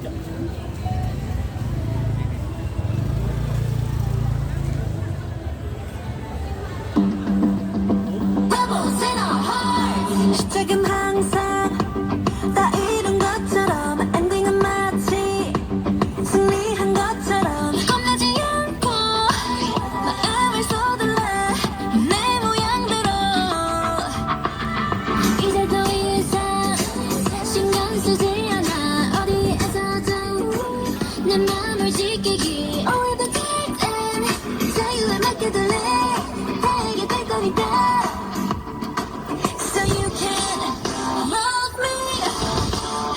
じゃあ So you can love me,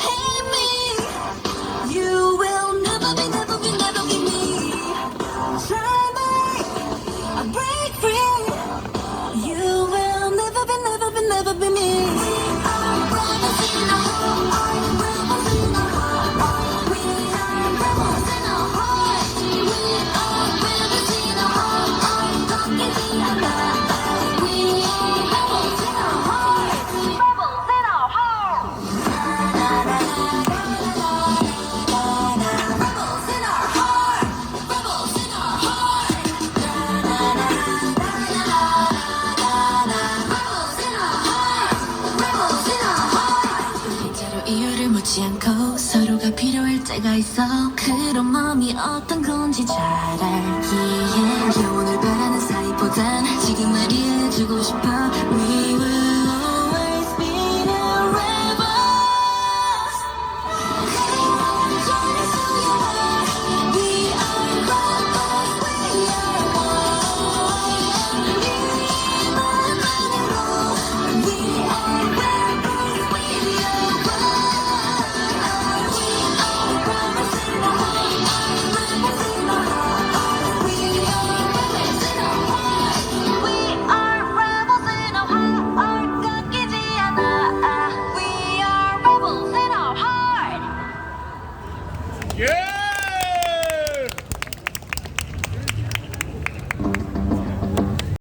hate me. You will never be, never be, never be me. Try me, I break free. You will never be, never be, never be me. 쉽지 않고 서로가 필요할 때가 있어. 그런 마음이 어떤 건지 잘 알기에. 영혼을 바라는 사이보단 지금 날 이해해주고 싶어.